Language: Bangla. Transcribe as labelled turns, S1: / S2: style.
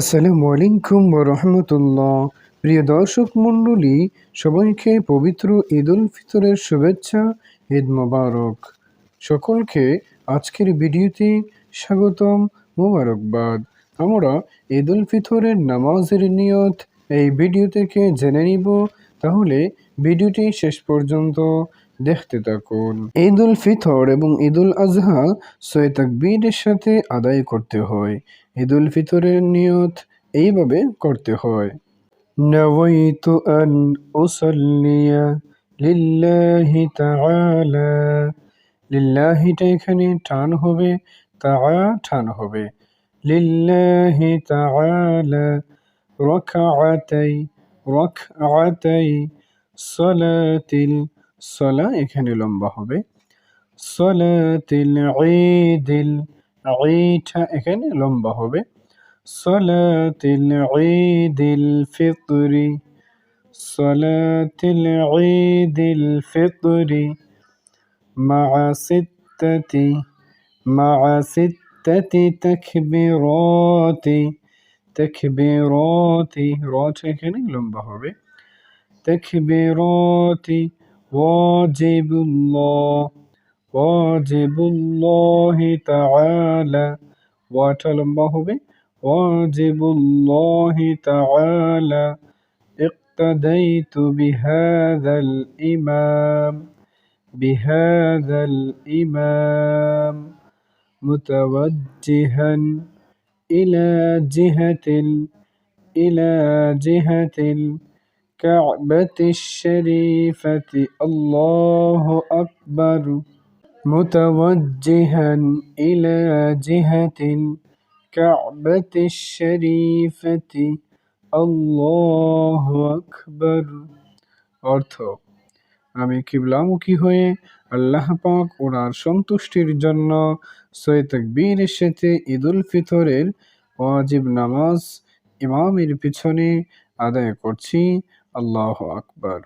S1: আসসালামু আলাইকুম রহমতুল্লাহ। প্রিয় দর্শক মণ্ডলী, সবাইকে পবিত্র ঈদ উল ফিতরের শুভেচ্ছা, ঈদ মোবারক। সকলকে আজকের ভিডিওতে স্বাগতম মোবারকবাদ। আমরা ঈদ উল ফিতরের নামাজের নিয়ত এই ভিডিও থেকে জেনে নিব। তাহলে ভিডিওটি শেষ পর্যন্ত দেখতে থাকুন ঈদ উল ফিতর এবং ঈদ উল আজহা সৈয় তাকবীরের সাথে আদায় করতে হয় ঈদ উল ফিতরের নিয়ত এইভাবে করতে হয় نويت أن أصلي لله تعالى লিল্লাহিটা এখানে টান হবে তাআ টান হবে লিল্লাহি তাআলা রাকাআতাই রাকাআতাই সলাতিল صلاة يكني لهم بحبي صلاة العيد العيد يكني لهم بحبي صلاة العيد الفطر صلاة العيد الفطر مع ستة مع ستة تكبيرات تكبيرات رات يكني لهم بحبي تكبيرات واجب الله واجب الله تعالى ওয়াটা লম্বা হবে واجب الله تعالى اقتديت بهذا الإمام بهذا الإمام متوجها إلى جهة إلى جهة الكعبة الشريفة الله أكبر متوجها إلى جهة الكعبة الشريفة الله أكبر অর্থ আমি কিবলামুখী হয়ে আল্লাহ পাক ওনার সন্তুষ্টির জন্য সৈয় তাকবীরের সাথে ঈদুল ফিতরের ওয়াজিব নামাজ ইমামের পিছনে আদায় করছি আল্লাহ আকবার